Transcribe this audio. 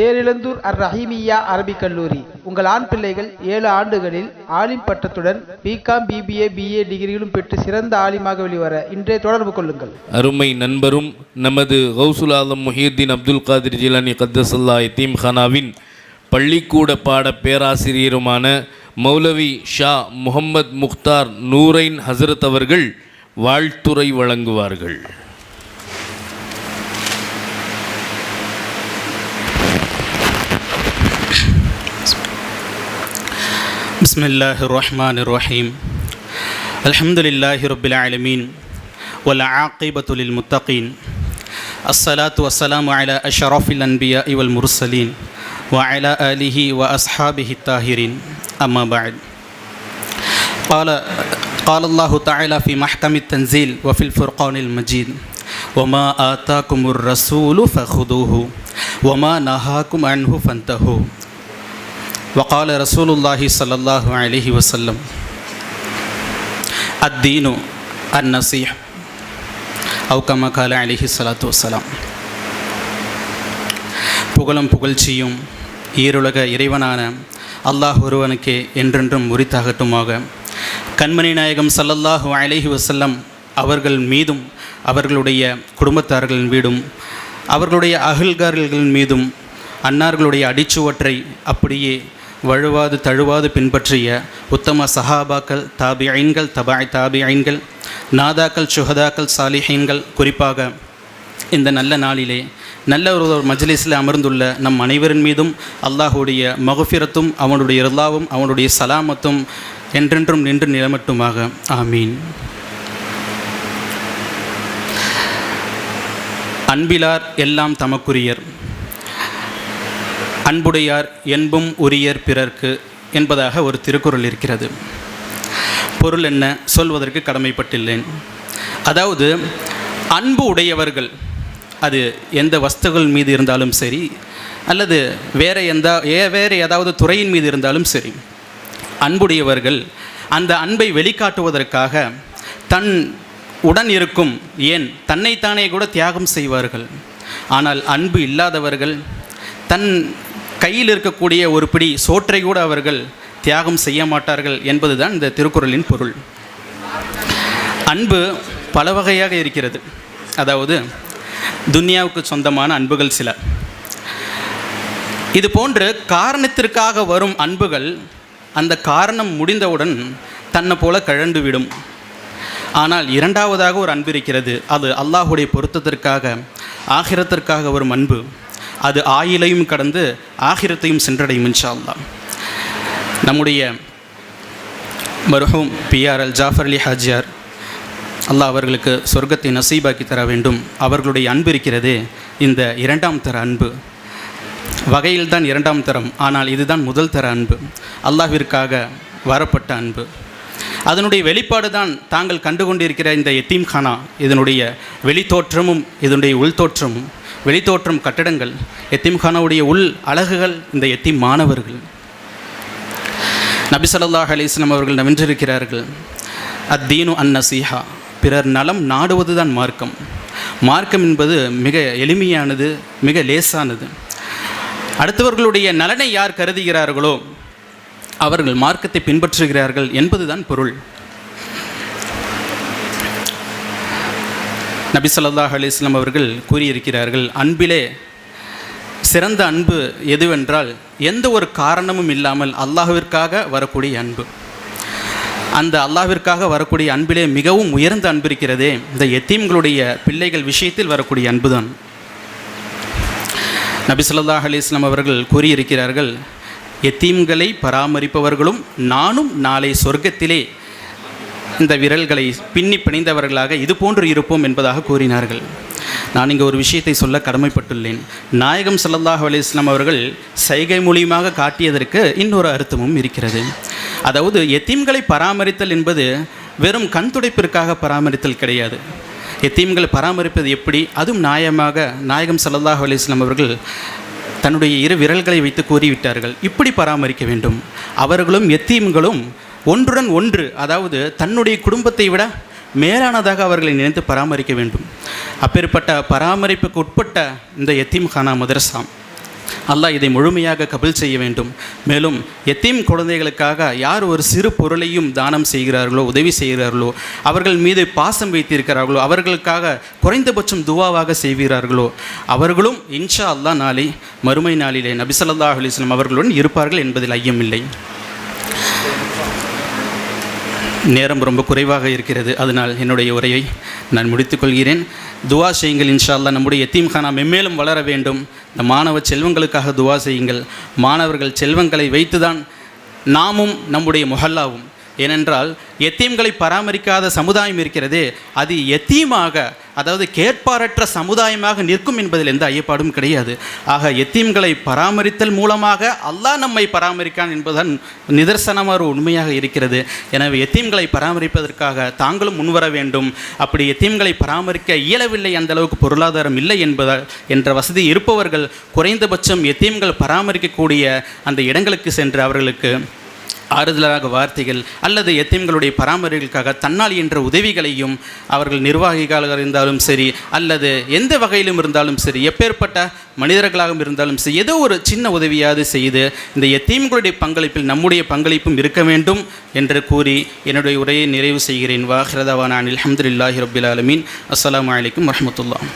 தேரிழந்தூர் அர் ரஹீமியா அரபிக் கல்லூரி. உங்கள் ஆண் பிள்ளைகள் ஏழு ஆண்டுகளில் ஆலிம் பட்டத்துடன் பிகாம் பிபிஏ பிஏ டிகிரிகளும் பெற்று சிறந்த ஆலிமாக வெளிவர இன்றே தொடர்பு கொள்ளுங்கள். அருமை நண்பரும் நமது கௌசுல் ஆலம் முஹியுத்தீன் அப்துல் காதிர் ஜிலானி கத்தசல்லா தீம் ஹனாவின் பள்ளிக்கூட பாட பேராசிரியருமான மௌலவி ஷா முகம்மது முக்தார் நூரைன் ஹசரத் அவர்கள் வாழ்த்துரை வழங்குவார்கள். بسم الله الرحمن الرحيم الحمد لله رب العالمين والعاقبة للمتقين الصلاة والسلام على أشرف الأنبياء والمرسلين وعلى آله وأصحابه الطاهرين أما بعد قال قال الله تعالى في محكم التنزيل وفي الفرقان المجيد وما آتاكم الرسول فخذوه وما نهاكم عنه فانتهوا வகால ரசூலுல்லாஹி சல்லாஹூ அலிஹி வசல்லம் அத்தீனு அன் நசீஹ் அவுகம கால அலிஹி சலாத்து வசலாம் புகழும் புகழ்ச்சியும் ஈருலக இறைவனான அல்லாஹ் ஒருவனுக்கே என்றென்றும் உரித்தாகட்டுமாக. கண்மணி நாயகம் சல்லல்லாஹு அலிஹி வசல்லம் அவர்கள் மீதும் அவர்களுடைய குடும்பத்தார்களின் வீடும் அவர்களுடைய அகல்காரர்களின் மீதும் அன்னார்களுடைய அடிச்சுவற்றை அப்படியே வழுவாது தழுவாது பின்பற்றிய உத்தம சஹாபாக்கள் தாபிஐன்கள் தபாய் தாபிஐன்கள் நாதாக்கள் சுஹதாக்கள் சாலிஹீன்கள். குறிப்பாக இந்த நல்ல நாளிலே நல்ல ஒரு மஜ்லிஸில் அமர்ந்துள்ள நம் அனைவரின் மீதும் அல்லாஹுடைய மகுஃபிரத்தும் அவனுடைய இர்லாவும் அவனுடைய சலாமத்தும் என்றென்றும் நின்று நிலமட்டுமாக. ஆமீன். அன்பிலார் எல்லாம் தமக்குரியர். அன்புடையார் என்பும் உரியர் பிறர்க்கு என்பதாக ஒரு திருக்குறள் இருக்கிறது. பொருள் என்ன? சொல்வதற்கு கடமைப்பட்டுள்ளேன் அதாவது அன்பு உடையவர்கள் அது எந்த வஸ்துகள் மீது இருந்தாலும் சரி அல்லது வேறு எந்த ஏ வேறு ஏதாவது துறையின் மீது இருந்தாலும் சரி அன்புடையவர்கள் அந்த அன்பை வெளிக்காட்டுவதற்காக தன் உடன் இருக்கும் ஏன் தன்னைத்தானே கூட தியாகம் செய்வார்கள். ஆனால் அன்பு இல்லாதவர்கள் தன் கையில் இருக்கக்கூடிய ஒரு பிடி சோற்றை கூட அவர்கள் தியாகம் செய்ய மாட்டார்கள் என்பதுதான் இந்த திருக்குறளின் பொருள். அன்பு பல வகையாக இருக்கிறது. அதாவது துன்யாவுக்கு சொந்தமான அன்புகள் சில. இது போன்று காரணத்திற்காக வரும் அன்புகள் அந்த காரணம் முடிந்தவுடன் தன்னை போல கழண்டு விடும். ஆனால் இரண்டாவதாக ஒரு அன்பு இருக்கிறது. அது அல்லாஹுடைய பொருத்தத்திற்காக ஆகிரத்திற்காக வரும் அன்பு. அது ஆயிலையும் கடந்து ஆகிரத்தையும் சென்றடையும் இன்ஷா நம்முடைய மருஹூம் பிஆர்எல் ஜாஃபர் அலி ஹாஜியார் அல்லாஹ் அவர்களுக்கு சொர்க்கத்தை நசீபாக்கி தர வேண்டும். அவர்களுடைய அன்பு இருக்கிறதே இந்த இரண்டாம் தர அன்பு. வகையில் தான் இரண்டாம் தரம் ஆனால் இதுதான் முதல் தர அன்பு. அல்லாஹிற்காக வரப்பட்ட அன்பு. அதனுடைய வெளிப்பாடு தான் தாங்கள் கண்டுகொண்டிருக்கிற இந்த எத்தீம் கானா இதனுடைய வெளித்தோற்றமும் இதனுடைய உள்தோற்றமும். வெளித்தோற்றம் கட்டடங்கள் எத்திம்கானாவுடைய உள் அழகுகள் இந்த எத்தீம் மாணவர்கள். நபிசல்லாஹ் அலிஸ்லாம் அவர்கள் வென்றிருக்கிறார்கள் அத்தீனு அன் நசீஹா பிறர் நலம் நாடுவதுதான் மார்க்கம். மார்க்கம் என்பது மிக எளிமையானது மிக லேசானது. அடுத்தவர்களுடைய நலனை யார் கருதுகிறார்களோ அவர்கள் மார்க்கத்தை பின்பற்றுகிறார்கள் என்பதுதான் பொருள். நபி அலிஸ்லாம் அவர்கள் கூறியிருக்கிறார்கள் அன்பிலே சிறந்த அன்பு எதுவென்றால் எந்த ஒரு காரணமும் இல்லாமல் அல்லாஹுவிற்காக வரக்கூடிய அன்பு. அந்த அல்லாவிற்காக வரக்கூடிய அன்பிலே மிகவும் உயர்ந்த அன்பு இருக்கிறதே இந்த எத்தீம்களுடைய பிள்ளைகள் விஷயத்தில் வரக்கூடிய அன்புதான். நபி அலிஸ்லாம் அவர்கள் கூறியிருக்கிறார்கள் எத்தீம்களை பராமரிப்பவர்களும் நானும் நாளை சொர்க்கத்திலே இந்த விரல்களை பின்னி பிணைந்தவர்களாக இது போன்று இருப்போம் என்பதாக கூறினார்கள். நான் இங்கே ஒரு விஷயத்தை சொல்ல கடமைப்பட்டுள்ளேன். நாயகம் சல்லல்லாஹ் அலி இஸ்லாம் அவர்கள் சைகை மூலியமாக காட்டியதற்கு இன்னொரு அர்த்தமும் இருக்கிறது. அதாவது எத்தீம்களை பராமரித்தல் என்பது வெறும் கண் துடைப்பிற்காக பராமரித்தல் கிடையாது. எத்தீம்களை பராமரிப்பது எப்படி? அதுவும் நியாயமாக நாயகம் சல்லல்லாஹ் அலைஹி அவர்கள் தன்னுடைய இரு விரல்களை வைத்து கூறிவிட்டார்கள். இப்படி பராமரிக்க வேண்டும். அவர்களும் எத்தீம்களும் ஒன்றுடன் ஒன்று அதாவது தன்னுடைய குடும்பத்தை விட மேலானதாக அவர்களை நினைத்து பராமரிக்க வேண்டும். அப்பேற்பட்ட பராமரிப்புக்கு உட்பட்ட இந்த எத்தீம் கானா மதரசாம். அல்லாஹ் இதை முழுமையாக கபில் செய்ய வேண்டும். மேலும் எத்தீம் குழந்தைகளுக்காக யார் ஒரு சிறு பொருளையும் தானம் செய்கிறார்களோ உதவி செய்கிறார்களோ அவர்கள் மீது பாசம் வைத்திருக்கிறார்களோ அவர்களுக்காக குறைந்தபட்சம் துவாவாக செய்கிறார்களோ அவர்களும் இன்ஷா அல்லாஹ் நாளை மறுமை நாளிலே நபிசல்லா அலிஸ்லாம் அவர்களுடன் இருப்பார்கள் என்பதில் ஐயமில்லை. நேரம் ரொம்ப குறைவாக இருக்கிறது. அதனால் என்னுடைய உரையை நான் முடித்துக்கொள்கிறேன் துவா செய்யுங்கள் இன்ஷால்லா நம்முடைய எத்தீம்கானா மென்மேலும் வளர வேண்டும். இந்த மாணவ செல்வங்களுக்காக துவா செய்யுங்கள். மாணவர்கள் செல்வங்களை வைத்துதான் நாமும் நம்முடைய முஹல்லாவும். ஏனென்றால் எத்தீம்களை பராமரிக்காத சமுதாயம் இருக்கிறதே. அது எத்தீமாக அதாவது கேட்பாரற்ற சமுதாயமாக நிற்கும் என்பதில் எந்த ஐயப்பாடும் கிடையாது. ஆக எத்தீம்களை பராமரித்தல் மூலமாக அல்லாஹ் நம்மை பராமரிக்கான் என்பதுதான் நிதர்சனமாக ஒரு உண்மையாக இருக்கிறது. எனவே எத்தீம்களை பராமரிப்பதற்காக தாங்களும் முன்வர வேண்டும். அப்படி எத்தீம்களை பராமரிக்க இயலவில்லை அந்த அளவுக்கு பொருளாதாரம் இல்லை என்பதால் என்ற வசதி இருப்பவர்கள் குறைந்தபட்சம் எத்தீம்கள் பராமரிக்கக்கூடிய அந்த இடங்களுக்கு சென்று அவர்களுக்கு ஆறுதலாக வார்த்தைகள் அல்லது எத்தீம்களுடைய பராமரிகளுக்காக தன்னால் என்ற உதவிகளையும் அவர்கள் நிர்வாகிகளாக இருந்தாலும் சரி அல்லது எந்த வகையிலும் இருந்தாலும் சரி எப்பேற்பட்ட மனிதர்களாகவும் இருந்தாலும் சரி ஏதோ ஒரு சின்ன உதவியாவது செய்து இந்த எத்தீம்களுடைய பங்களிப்பில் நம்முடைய பங்களிப்பும் இருக்க வேண்டும் என்று கூறி என்னுடைய உரையை நிறைவு செய்கிறேன். வாஹ்ரதவானான் அஹமதுல்லாஹி ரபில் ஆலமீன். அஸ்லாம் வலைக்கம் வரஹ்மத்துல்லாஹ்.